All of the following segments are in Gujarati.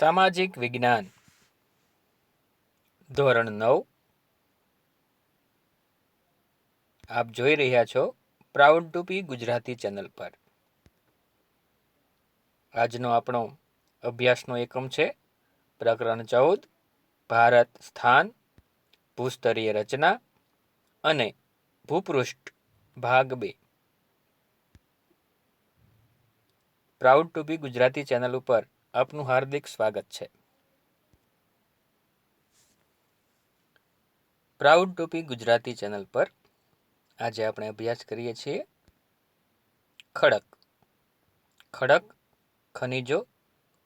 સામાજિક વિજ્ઞાન. ધોરણ નવ. આપ જોઈ રહ્યા છો proud to be Gujarati channel પર. આજનો આપણો અભ્યાસનો એકમ છે પ્રકરણ ચૌદ, ભારત સ્થાન, ભૂસ્તરીય રચના અને ભૂપૃષ્ઠ ભાગ બે. Proud to be Gujarati channel ઉપર આપનું હાર્દિક સ્વાગત છે. Proud to be Gujarati channel પર આજે આપણે અભ્યાસ કરીએ છીએ ખડક. ખડક, ખનિજો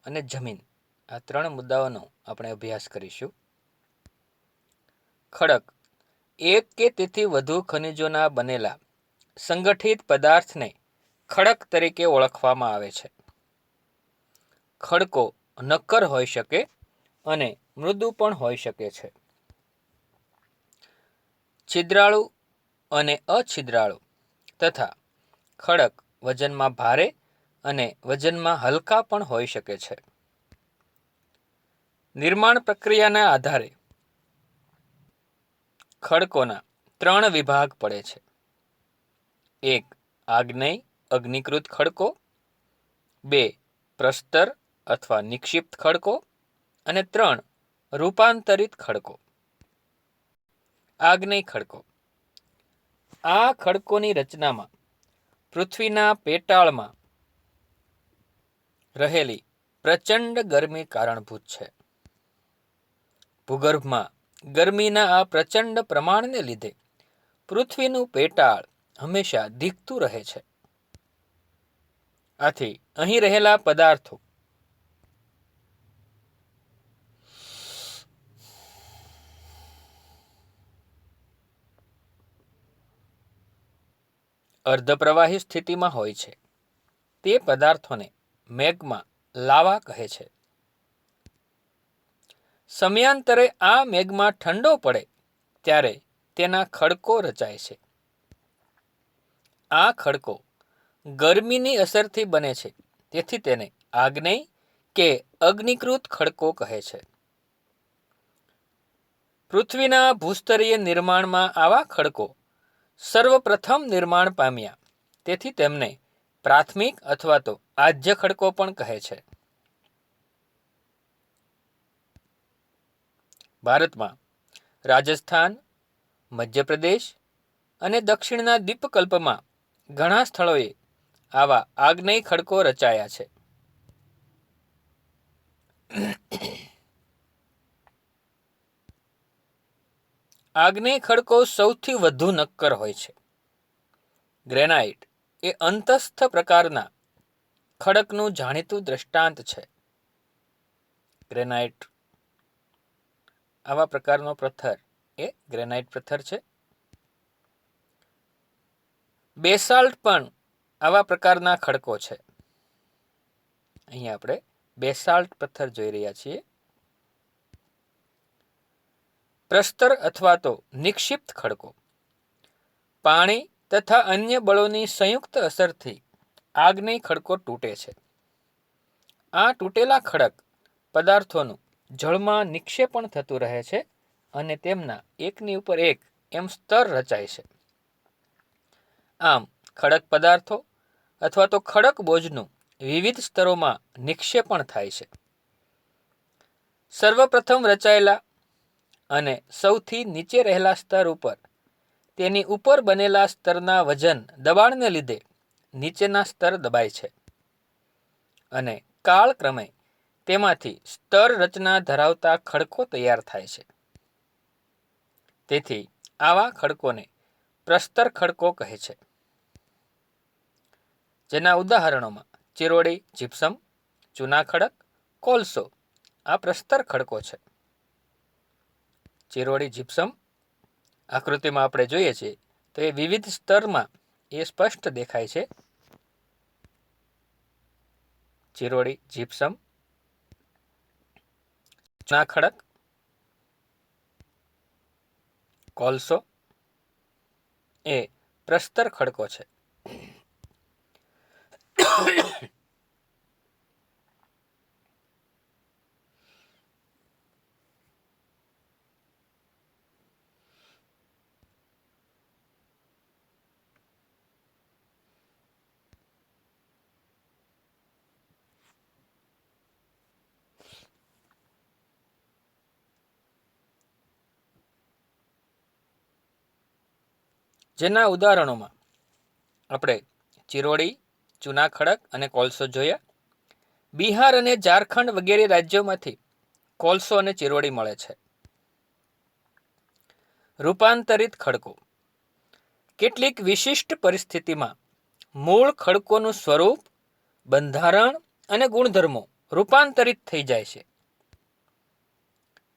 અને જમીન આ ત્રણ મુદ્દાઓનો આપણે અભ્યાસ કરીશું. ખડક, એક કે તેથી વધુ ખનિજોના બનેલા સંગઠિત પદાર્થને ખડક તરીકે ઓળખવામાં આવે છે. ખડકો નક્કર હોઈ શકે અને મૃદુ પણ હોઈ શકે છે. છિદ્રાળુ અને અછિદ્રાળુ તથા ખડક વજનમાં ભારે અને વજનમાં હલકા પણ હોઈ શકે છે. નિર્માણ પ્રક્રિયાના આધારે ખડકોના ત્રણ વિભાગ પડે છે. એક આગ્નેય અગ્નિકૃત ખડકો. બે, પ્રસ્તર અથવા નિક્ષિપ્ત ખડકો અને ત્રણ રૂપાંતરિત ખડકો. આગ્નેય ખડકો. આ ખડકોની રચનામાં પૃથ્વીના પેટાળમાં રહેલી પ્રચંડ ગરમી કારણભૂત છે. ભૂગર્ભમાં ગરમીના આ પ્રચંડ પ્રમાણને લીધે પૃથ્વીનું પેટાળ હંમેશા ધીકતું રહે છે. આથી અહીં રહેલા પદાર્થો અર્ધપ્રવાહી સ્થિતિમાં હોય છે. તે પદાર્થોને મેઘમાં લાવા કહે છે. સમયાંતરે આ મેઘમાં ઠંડો પડે ત્યારે તેના ખડકો રચાય છે. આ ખડકો ગરમીની અસરથી બને છે. તેથી તેને આગ્નેય કે અગ્નિકૃત ખડકો કહે છે. પૃથ્વીના ભૂસ્તરીય નિર્માણમાં આવા ખડકો સર્વપ્રથમ નિર્માણ પામ્યા. તેથી તેમને પ્રાથમિક અથવા તો આજ્ય ખડકો પણ કહે છે. ભારતમાં રાજસ્થાન, મધ્યપ્રદેશ અને દક્ષિણના દ્વીપકલ્પમાં ઘણા સ્થળોએ આવા આગ્નેય ખડકો રચાયા છે. આગ્નેય ખડકો સૌથી વધુ નક્કર હોય છે. ગ્રેનાઇટ એ અંતસ્થ પ્રકારના ખડકનું જાણીતું દ્રષ્ટાંત છે. ગ્રેનાઇટ આવા પ્રકારનો પથ્થર એ ગ્રેનાઇટ પથ્થર છે. બેસાલ્ટ પણ આવા પ્રકારના ખડકો છે. અહીં આપણે બેસાલ્ટ પથ્થર જોઈ રહ્યા છીએ. પ્રસ્તર અથવા તો નિક્ષિપ્ત ખડકો. પાણી તથા અન્ય બળોની સંયુક્ત અસરથી આગ્નેય ખડકો તૂટે છે. આ તૂટેલા ખડક પદાર્થોનું જળમાં નિક્ષેપણ થતું રહે છે અને તેમના એકની ઉપર એક એમ સ્તર રચાય છે. આમ, ખડક પદાર્થો અથવા તો ખડક બોજનું વિવિધ સ્તરોમાં નિક્ષેપણ થાય છે. સર્વપ્રથમ રચાયેલા અને સૌથી નીચે રહેલા સ્તર ઉપર. તેની ઉપર બનેલા સ્તરના વજન દબાણને લીધે નીચેના સ્તર દબાય છે. અને કાળક્રમે તેમાંથી સ્તર રચના ધરાવતા ખડકો તૈયાર થાય છે. તેથી આવા ખડકોને પ્રસ્તર ખડકો કહે છે. જેના ઉદાહરણોમાં ચિરોડી, જીપ્સમ, ચૂના ખડક, કોલસો આ પ્રસ્તર ખડકો છે. ચિરોડી જીપ્સમ આકૃતિમાં આપણે જોઈએ છીએ, તો એ વિવિધ સ્તરમાં એ સ્પષ્ટ દેખાય છે. ચિરોડી જીપ્સમ ચણા ખડક, કોલસો, એ પ્રસ્તર ખડકો છે. જેના ઉદાહરણોમાં આપણે ચિરોડી, ચૂના ખડક અને કોલસો જોયા. બિહાર અને ઝારખંડ વગેરે રાજ્યોમાંથી કોલસો અને ચિરોડી મળે છે. રૂપાંતરિત ખડકો. કેટલીક વિશિષ્ટ પરિસ્થિતિમાં મૂળ ખડકોનું સ્વરૂપ, બંધારણ અને ગુણધર્મો રૂપાંતરિત થઈ જાય છે.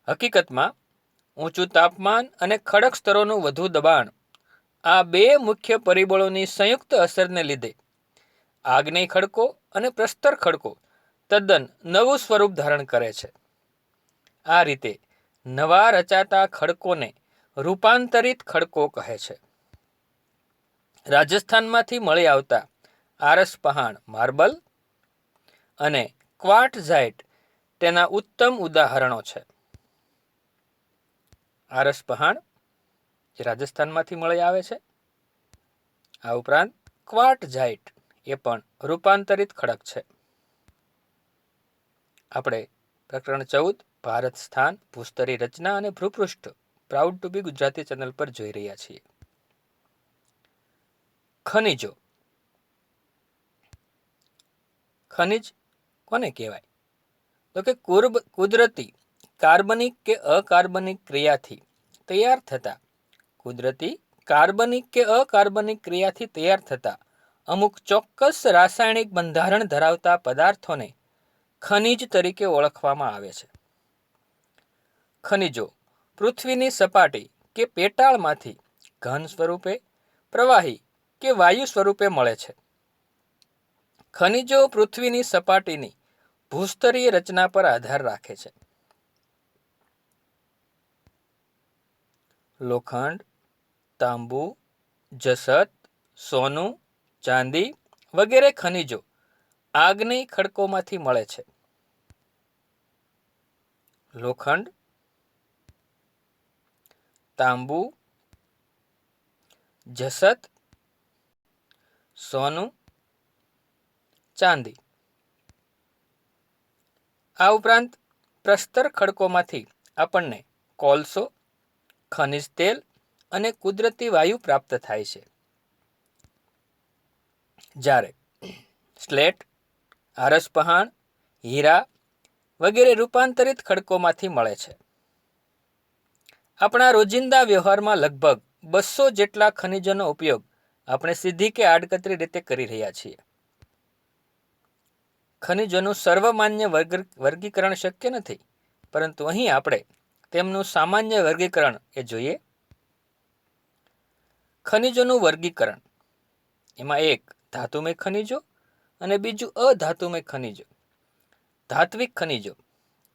હકીકતમાં ઊંચું તાપમાન અને ખડક સ્તરોનું વધુ દબાણ આ બે મુખ્ય પરિબળોની સંયુક્ત અસરને લીધે. આગનેય ખડકો અને પ્રસ્તર ખડકો તદ્દન નવું સ્વરૂપ ધારણ કરે છે. આ રીતે નવા રચાતા ખડકોને રૂપાંતરિત ખડકો કહે છે. રાજસ્થાનમાંથી મળી આવતા આરસ પહાણ માર્બલ અને ક્વાટઝાઇટ તેના ઉત્તમ ઉદાહરણો છે. આરસ પહાણ જે રાજસ્થાનમાંથી મળી આવે છે. આ ઉપરાંત ક્વાર્ટઝાઇટ એ પણ રૂપાંતરિત ખડક છે. આપણે પ્રકરણ ચૌદ, ભારત સ્થાન, ભૂસ્તરી રચના અને ભૂપૃષ્ઠ, proud to be Gujarati channel પર જોઈ રહ્યા છીએ. ખનિજો. ખનિજ કોને કહેવાય? તો કે કુદરતી, કાર્બનિક કે અકાર્બનિક ક્રિયાથી તૈયાર થતા કુદરતી, કાર્બનિક કે અકાર્બનિક ક્રિયાથી તૈયાર થતા અમુક ચોક્કસ રાસાયણિક બંધારણ ધરાવતા પદાર્થોને ખનિજ તરીકે ઓળખવામાં આવે છે. ખનિજો, પૃથ્વીની સપાટી કે પેટાળમાંથી ઘન સ્વરૂપે, પ્રવાહી કે વાયુ સ્વરૂપે મળે છે. ખનિજો પૃથ્વીની સપાટીની ભૂસ્તરીય રચના પર આધાર રાખે છે. લોખંડ તાંબુ જસત સોનું, ચાંદી વગેરે ખનિજો આગની ખડકોમાંથી મળે છે. લોખંડ, તાંબુ જસત સોનું, ચાંદી. આ ઉપરાંત પ્રસ્તર ખડકોમાંથી આપણને કોલસો, ખનિજ તેલ અને કુદરતી વાયુ પ્રાપ્ત થાય છે. જ્યારે સ્લેટ, આરસ પહાણ, હીરા વગેરે રૂપાંતરિત ખડકોમાંથી મળે છે. આપણા રોજિંદા વ્યવહારમાં લગભગ બસો જેટલા ખનિજોનો ઉપયોગ આપણે સીધી કે આડકતરી રીતે કરી રહ્યા છીએ. ખનિજોનું સર્વમાન્ય વર્ગ, વર્ગીકરણ શક્ય નથી, પરંતુ અહીં આપણે તેમનું સામાન્ય વર્ગીકરણ એ જોઈએ ખનિજોનું વર્ગીકરણ. એમાં એક ધાતુમય ખનિજો અને બીજું અધાતુમય ખનિજો. ધાત્વિક ખનિજો.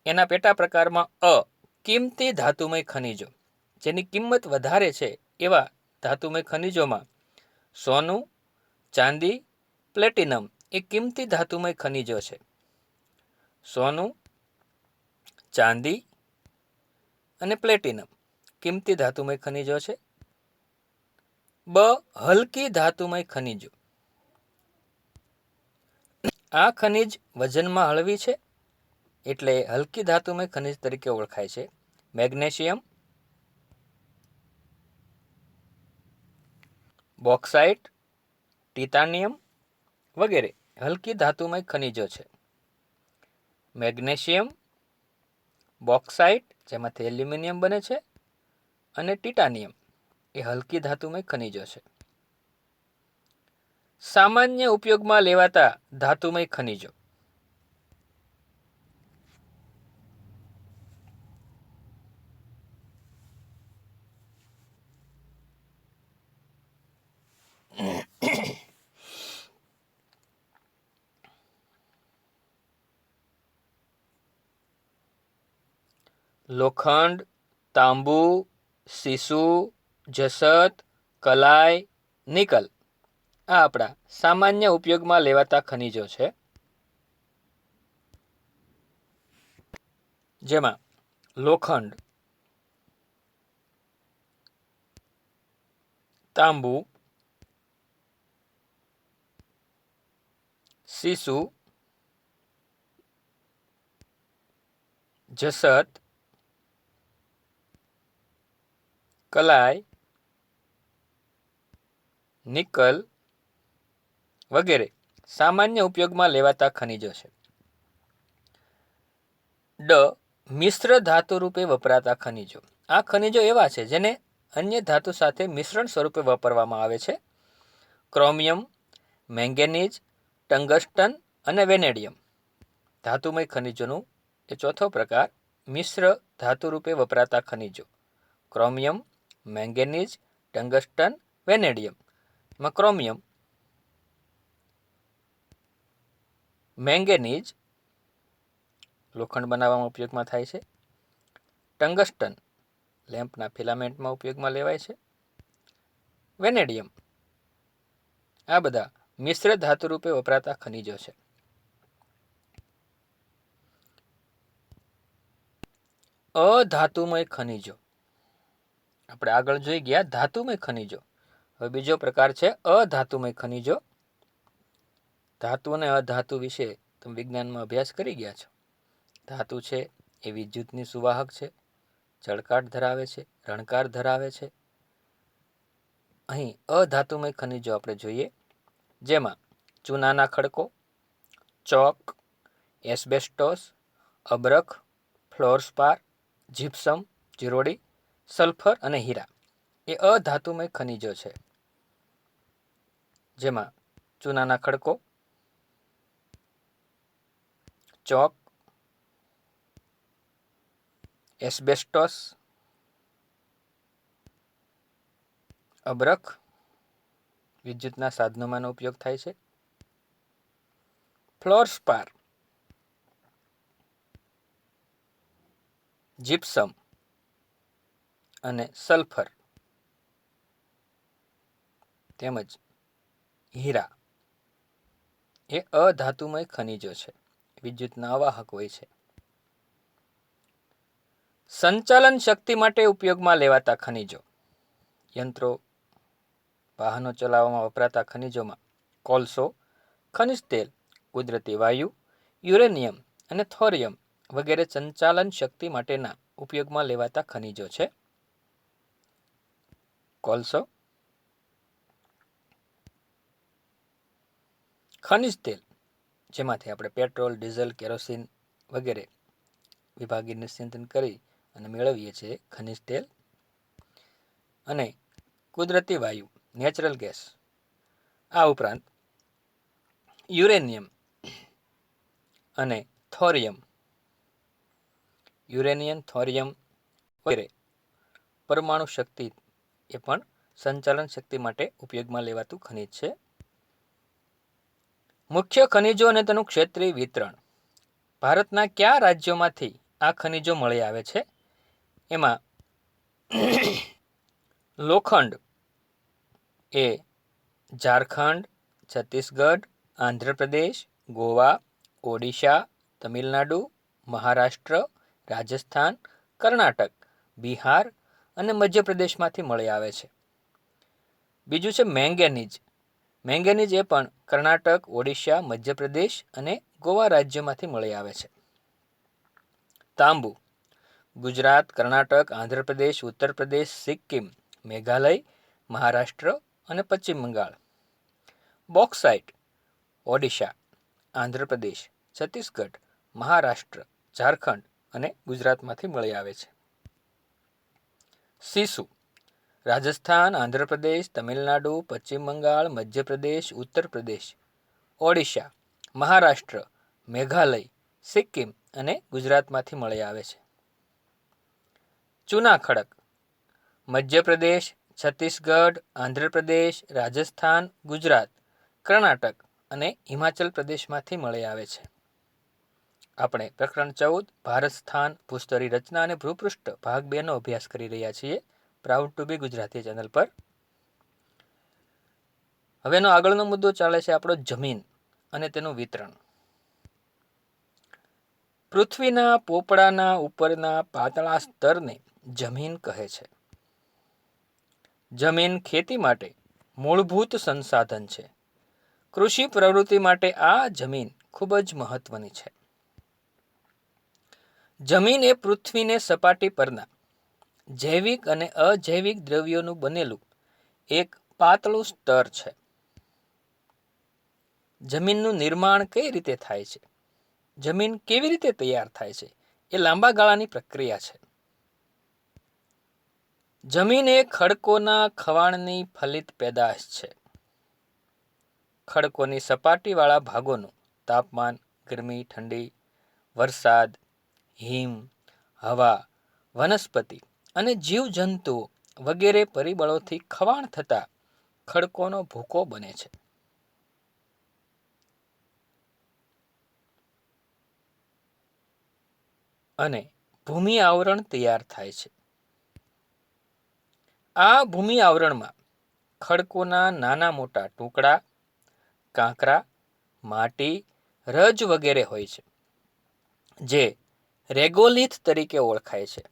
એના પેટા પ્રકારમાં અ કિંમતી ધાતુમય ખનિજો. જેની કિંમત વધારે છે એવા ધાતુમય ખનિજોમાં સોનું, ચાંદી, પ્લેટિનમ એ કિંમતી ધાતુમય ખનિજો છે. સોનું, ચાંદી અને પ્લેટિનમ કિંમતી ધાતુમય ખનિજો છે. બ હલકી ધાતુમય ખનિજો. આ ખનિજ વજનમાં હળવી છે, એટલે હલકી ધાતુમય ખનિજ તરીકે ઓળખાય છે. મેગ્નેશિયમ, બોક્સાઇટ, ટિટાનિયમ વગેરે હલકી ધાતુમય ખનિજો છે. મેગ્નેશિયમ, બોક્સાઇટ, જેમાંથી એલ્યુમિનિયમ બને છે, અને ટિટાનિયમ. એ હલકી ધાતુમય ખનિજો છે. સામાન્ય ઉપયોગમાં લેવાતા ધાતુમય ખનિજો. લોખંડ તાંબુ સીસુ જસત કલાય નિકલ. આ આપણા સામાન્ય ઉપયોગમાં લેવાતા ખનિજો છે. જેમાં લોખંડ, તાંબુ, સીસુ જસત કલાય નિકલ વગેરે સામાન્ય ઉપયોગમાં લેવાતા ખનિજો છે. ડ મિશ્ર ધાતુ રૂપે વપરાતા ખનિજો. આ ખનિજો એવા છે જેને અન્ય ધાતુ સાથે મિશ્રણ સ્વરૂપે વાપરવામાં આવે છે. ક્રોમિયમ, મેંગેનીઝ, ટંગસ્ટન અને વેનેડિયમ. ધાતુમય ખનિજોનું એ ચોથો પ્રકાર મિશ્ર ધાતુ રૂપે વપરાતા ખનિજો. Chromium, manganese, tungsten, vanadium. એમાં ક્રોમિયમ મેંગેનીઝ લોખંડ બનાવવામાં ઉપયોગમાં થાય છે. ટંગસ્ટન, લેમ્પના ફિલામેન્ટમાં ઉપયોગમાં લેવાય છે. વેનેડિયમ, આ બધા મિશ્ર ધાતુ રૂપે વપરાતા ખનિજો છે. અધાતુમય ખનિજો. આપણે આગળ જોઈ ગયા ધાતુમય ખનિજો. હવે બીજો પ્રકાર છે અધાતુમય ખનિજો. ધાતુ અને અધાતુ વિશે તમે વિજ્ઞાનમાં અભ્યાસ કરી ગયા છો. ધાતુ છે એ વિદ્યુતની સુવાહક છે ચળકાટ ધરાવે છે, રણકાર ધરાવે છે. અહીં અધાતુમય ખનિજો આપણે જોઈએ, જેમાં ચૂનાના ખડકો, ચોક, એસ્બેસ્ટોસ, અબરખ ફ્લોરસ્પાર જીપ્સમ, જીરોડી, સલ્ફર અને હીરા. એ અધાતુમય ખનિજો છે. જેમાં ચૂનાના ખડકો, ચોક, એસ્બેસ્ટોસ, અબરખ, વિદ્યુતના સાધનોમાંનો ઉપયોગ થાય છે. ફ્લોર સ્પાર, જીપ્સમ અને સલ્ફર તેમજ હીરા. એ અધાતુમય ખનિજો છે. વિદ્યુતના અવાહક હોય છે. સંચાલન શક્તિ માટે ઉપયોગમાં લેવાતા ખનિજો. યંત્રો, વાહનો ચલાવવામાં વપરાતા ખનિજોમાં કોલસો, ખનિજ તેલ, કુદરતી વાયુ, યુરેનિયમ અને થોરિયમ વગેરે સંચાલન શક્તિ માટેના ઉપયોગમાં લેવાતા ખનિજો છે. કોલસો ખનિજ તેલ, જેમાંથી આપણે પેટ્રોલ, ડીઝલ, કેરોસીન વગેરે વિભાગીય નિશ્ચિંતન કરી અને મેળવીએ છીએ ખનિજ તેલ અને કુદરતી વાયુ નેચરલ ગેસ આ ઉપરાંત યુરેનિયમ અને થોરિયમ, યુરેનિયમ, થોરિયમ વગેરે પરમાણુ શક્તિ એ પણ સંચાલન શક્તિ માટે ઉપયોગમાં લેવાતું ખનિજ છે. મુખ્ય ખનિજો અને તેનું ક્ષેત્રીય વિતરણ. ભારતના કયા રાજ્યોમાંથી આ ખનિજો મળી આવે છે? એમાં લોખંડ એ ઝારખંડ, છત્તીસગઢ, આંધ્રપ્રદેશ, ગોવા, ઓડિશા, તમિલનાડુ, મહારાષ્ટ્ર, રાજસ્થાન, કર્ણાટક, બિહાર અને મધ્યપ્રદેશમાંથી મળી આવે છે. બીજું છે મેંગેનીઝ. મેંગેનીઝ એ પણ કર્ણાટક, ઓડિશા, મધ્યપ્રદેશ અને ગોવા રાજ્યમાંથી મળી આવે છે. તાંબુ, ગુજરાત, કર્ણાટક, આંધ્રપ્રદેશ ઉત્તર પ્રદેશ સિક્કિમ, મેઘાલય, મહારાષ્ટ્ર અને પશ્ચિમ બંગાળ. બોક્સાઇટ, ઓડિશા, આંધ્રપ્રદેશ, છત્તીસગઢ, મહારાષ્ટ્ર, ઝારખંડ અને ગુજરાતમાંથી મળી આવે છે. સીસુ રાજસ્થાન, આંધ્રપ્રદેશ, તમિલનાડુ, પશ્ચિમ બંગાળ, મધ્યપ્રદેશ ઉત્તર પ્રદેશ ઓડિશા, મહારાષ્ટ્ર, મેઘાલય, સિક્કિમ અને ગુજરાતમાંથી મળી આવે છે. ચૂના ખડક, મધ્યપ્રદેશ, છત્તીસગઢ, આંધ્રપ્રદેશ, રાજસ્થાન, ગુજરાત, કર્ણાટક અને હિમાચલ પ્રદેશમાંથી મળી આવે છે. આપણે પ્રકરણ ચૌદ, ભારત સ્થાન, ભૂસ્તરી રચના અને ભૂપૃષ્ઠ ભાગ બેનો અભ્યાસ કરી રહ્યા છીએ. Proud to be Gujarati channel પર. હવેનો આગળનો મુદ્દો ચાલે છે આપણો જમીન અને તેનું વિતરણ. પૃથ્વીના પોપડાના ઉપરના પાતળા સ્તરને જમીન કહે છે. જમીન ખેતી માટે મૂળભૂત સંસાધન છે. કૃષિ પ્રવૃત્તિ માટે આ જમીન ખૂબ જ મહત્વની છે. જમીન એ પૃથ્વીને સપાટી પરના જૈવિક અને અજૈવિક દ્રવ્યોનું બનેલું એક પાતળું સ્તર છે. જમીનનું નિર્માણ કઈ રીતે થાય છે? જમીન કેવી રીતે તૈયાર થાય છે? એ લાંબા ગાળાની પ્રક્રિયા છે. જમીન એ ખડકોના ખવાણની ફલિત પેદાશ છે. ખડકોની સપાટીવાળા ભાગોનું તાપમાન, ગરમી, ઠંડી, વરસાદ, હિમ, હવા, વનસ્પતિ અને જીવજંતુ વગેરે પરિબળોથી ખવાણ થતા ખડકોનો ભૂકો બને છે. અને ભૂમિ આવરણ તૈયાર થાય છે. આ ભૂમિ આવરણમાં ખડકોના નાના મોટા ટુકડા, કાંકરા, માટી, રજ વગેરે હોય છે, જે રેગોલિથ તરીકે ઓળખાય છે.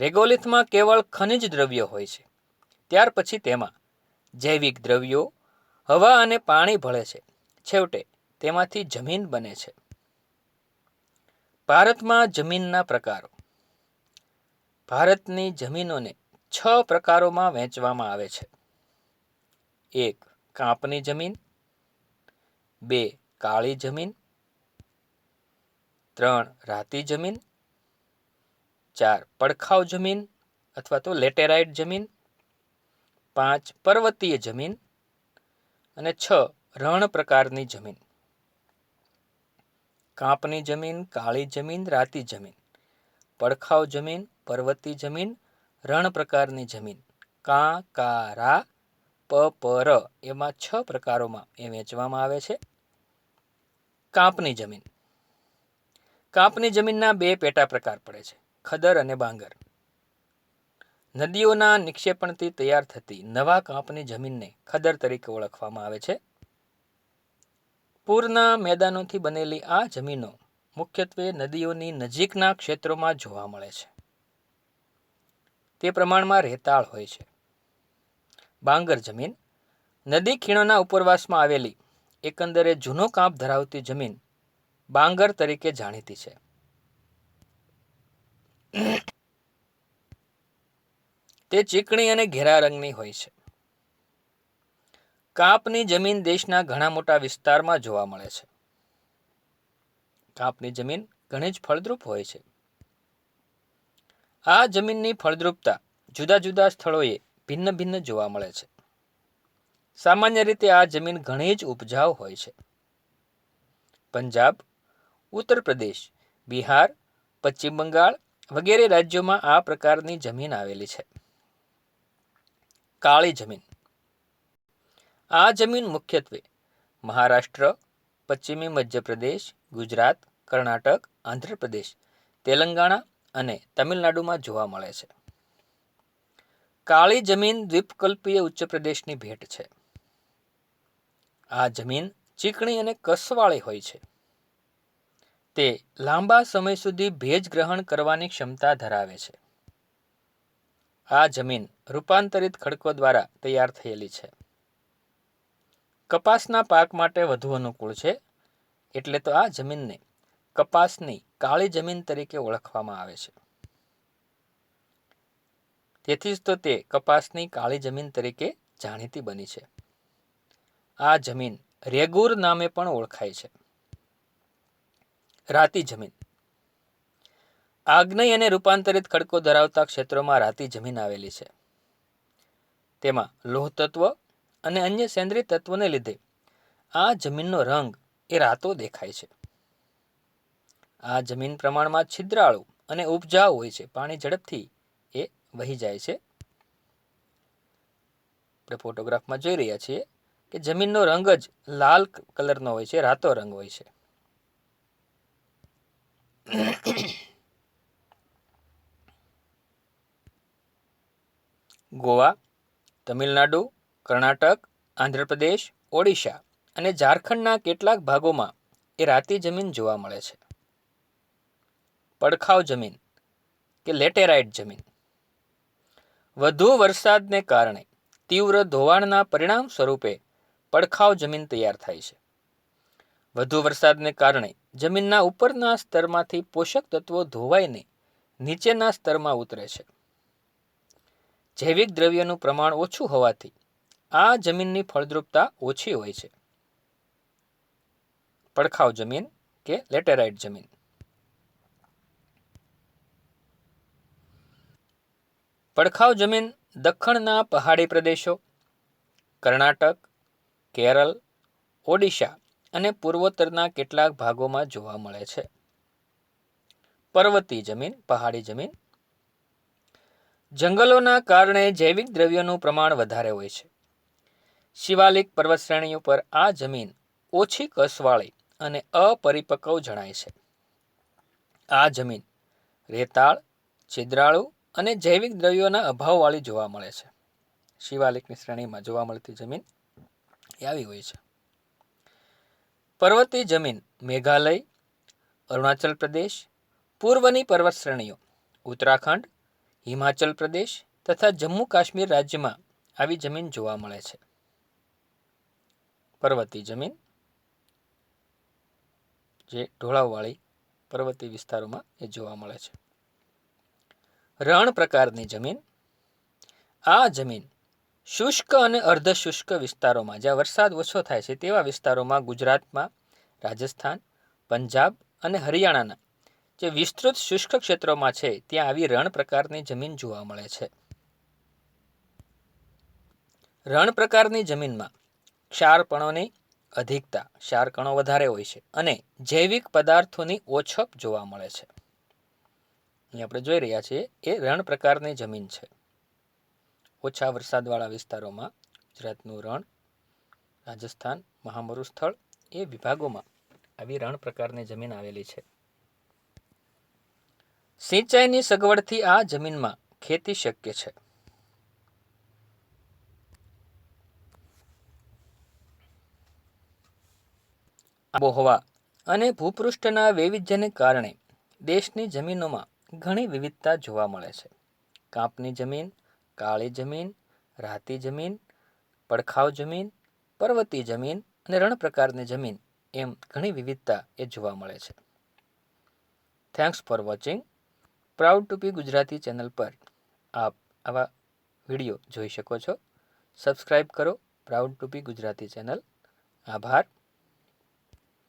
રેગોલિથમાં કેવળ ખનિજ દ્રવ્યો હોય છે. ત્યાર પછી તેમાં જૈવિક દ્રવ્યો, હવા અને પાણી ભળે છે. છેવટે તેમાંથી જમીન બને છે. ભારતમાં જમીનના પ્રકારો. ભારતની જમીનોને છ પ્રકારોમાં વહેંચવામાં આવે છે. એક, કાંપની જમીન. બે, કાળી જમીન. ત્રણ, રાતી જમીન. ચાર પડખાવ જમીન અથવા તો લેટેરાઇટ જમીન, પાંચ, પર્વતીય જમીન અને છ, રણ પ્રકારની જમીન. કાંપની જમીન, કાળી જમીન, રાતી જમીન. પડખાવ જમીન, પર્વતી જમીન, રણ પ્રકારની જમીન. કા કા, રા, પ પર એમાં છ પ્રકારોમાં એ વેચવામાં આવે છે. કાંપની જમીન. કાંપની જમીનના બે પેટા પ્રકાર પડે છે. ખદર અને બાંગર. નદીઓના નિક્ષેપણથી તૈયાર થતી નવા કાંપની જમીનને ખદર તરીકે ઓળખવામાં આવે છે. પૂરના મેદાનોથી બનેલી આ જમીનો મુખ્યત્વે નદીઓની નજીકના ક્ષેત્રોમાં જોવા મળે છે. તે પ્રમાણમાં રેતાળ હોય છે. બાંગર જમીન નદી ખીણોના ઉપરવાસમાં આવેલી એકંદરે જૂનો કાંપ ધરાવતી જમીન બાંગર તરીકે જાણીતી છે. તે ચીકણી અને ઘેરા રંગની હોય છે. કાપની જમીન દેશના ઘણા મોટા વિસ્તારમાં જોવા મળે છે. કાપની જમીન ઘણી જ ફળદ્રુપ હોય છે. આ જમીનની ફળદ્રુપતા જુદા જુદા સ્થળોએ ભિન્ન ભિન્ન જોવા મળે છે. સામાન્ય રીતે આ જમીન ઘણી જ ઉપજાઉ હોય છે. પંજાબ, ઉત્તર પ્રદેશ, બિહાર, પશ્ચિમ બંગાળ વગેરે રાજ્યોમાં આ પ્રકારની જમીન આવેલી છે. કાળી જમીન. આ જમીન મુખ્યત્વે મહારાષ્ટ્ર, પશ્ચિમી મધ્યપ્રદેશ, ગુજરાત, કર્ણાટક, આંધ્રપ્રદેશ, તેલંગાણા અને તમિલનાડુમાં જોવા મળે છે. કાળી જમીન દ્વીપકલ્પીય ઉચ્ચ પ્રદેશની ભેટ છે. આ જમીન ચીકણી અને કસવાળી હોય છે. તે લાંબા સમય સુધી ભેજ ગ્રહણ કરવાની ક્ષમતા ધરાવે છે. આ જમીન રૂપાંતરિત ખડકો દ્વારા તૈયાર થયેલી છે. કપાસના પાક માટે વધુ અનુકૂળ છે, એટલે તો આ જમીનને કપાસની કાળી જમીન તરીકે ઓળખવામાં આવે છે. તેથી જ તો તે કપાસની કાળી જમીન તરીકે જાણીતી બની છે. આ જમીન રેગુર નામે પણ ઓળખાય છે. રાતી જમીન. આગ્નેય અને રૂપાંતરિત ખડકો ધરાવતા ક્ષેત્રોમાં રાતી જમીન આવેલી છે. તેમાં લોહ તત્વ અને અન્ય સેન્દ્રિય તત્વોને લીધે આ જમીનનો રંગ એ રાતો દેખાય છે. આ જમીન પ્રમાણમાં છિદ્રાળુ અને ઉપજાઉ હોય છે. પાણી ઝડપથી એ વહી જાય છે. આપણે ફોટોગ્રાફમાં જોઈ રહ્યા છીએ કે જમીનનો રંગ જ લાલ કલરનો હોય છે, રાતો રંગ હોય છે. ગોવા, તમિલનાડુ, કર્ણાટક, આંધ્રપ્રદેશ, ઓડિશા અને ઝારખંડના કેટલાક ભાગોમાં એ રાતી જમીન જોવા મળે છે. પડખાવ જમીન કે લેટેરાઇટ જમીન. વધુ વરસાદને કારણે તીવ્ર ધોવાણના પરિણામ સ્વરૂપે પડખાવ જમીન તૈયાર થાય છે. વધુ વરસાદને કારણે જમીનના ઉપરના સ્તરમાંથી પોષક તત્વો ધોવાઈને નીચેના સ્તરમાં ઉતરે છે. જૈવિક દ્રવ્યનું પ્રમાણ ઓછું હોવાથી આ જમીનની ફળદ્રુપતા ઓછી હોય છે. પડખાવ જમીન કે લેટેરાઇટ જમીન. પડખાવ જમીન દખ્ખણના પહાડી પ્રદેશો, કર્ણાટક, કેરળ, ઓડિશા અને પૂર્વોત્તરના કેટલાક ભાગોમાં જોવા મળે છે. પર્વતી જમીન, પહાડી જમીન. જંગલોના કારણે જૈવિક દ્રવ્યોનું પ્રમાણ વધારે હોય છે. શિવાલિક પર્વતશ્રેણીઓ પર આ જમીન ઓછી કસવાળી અને અપરિપક્વ જણાય છે. આ જમીન રેતાળ, છિદ્રાળુ અને જૈવિક દ્રવ્યોના અભાવવાળી જોવા મળે છે. શિવાલિકની શ્રેણીમાં જોવા મળતી જમીન આવી હોય છે. પર્વતીય જમીન મેઘાલય, અરુણાચલ પ્રદેશ, પૂર્વની પર્વત શ્રેણીઓ, ઉત્તરાખંડ, હિમાચલ પ્રદેશ તથા જમ્મુ કાશ્મીર રાજ્યમાં આવી જમીન જોવા મળે છે. પર્વતીય જમીન, જે ઢોળાવવાળી પર્વતીય વિસ્તારોમાં એ જોવા મળે છે. રણ પ્રકારની જમીન, આ જમીન શુષ્ક અને અર્ધ શુષ્ક વિસ્તારોમાં, જ્યાં વરસાદ ઓછો થાય છે, તેવા વિસ્તારોમાં ગુજરાતમાં, રાજસ્થાન, પંજાબ અને હરિયાણાના, જે વિસ્તૃત શુષ્ક ક્ષેત્રોમાં છે, ત્યાં આવી રણ પ્રકારની જમીન જોવા મળે છે. રણ પ્રકારની જમીનમાં ક્ષારપણોની અધિકતા, ક્ષારકણો વધારે હોય છે અને જૈવિક પદાર્થોની ઓછપ જોવા મળે છે. અહીં આપણે જોઈ રહ્યા છીએ, એ રણ પ્રકારની જમીન છે. ઓછા વરસાદવાળા વિસ્તારોમાં ગુજરાતનું રણ, રાજસ્થાન, મહામરુ સ્થળ એ વિભાગોમાં આવી રણ પ્રકારની જમીન આવેલી છે. સિંચાઈની સગવડથી આ જમીનમાં ખેતી શક્ય છે. આબોહવા અને ભૂપૃષ્ઠના વૈવિધ્યને કારણે દેશની જમીનોમાં ઘણી વિવિધતા જોવા મળે છે. કાંપની જમીન કાળી જમીન, રાતી જમીન, પડખાવ જમીન, પર્વતી જમીન અને રણ પ્રકારની જમીન એમ ઘણી વિવિધતા એ જોવા મળે છે. Thanks for watching proud to be Gujarati channel પર આપ આવા વીડિયો જોઈ શકો છો. સબસ્ક્રાઈબ કરો. Proud to be Gujarati channel આભાર.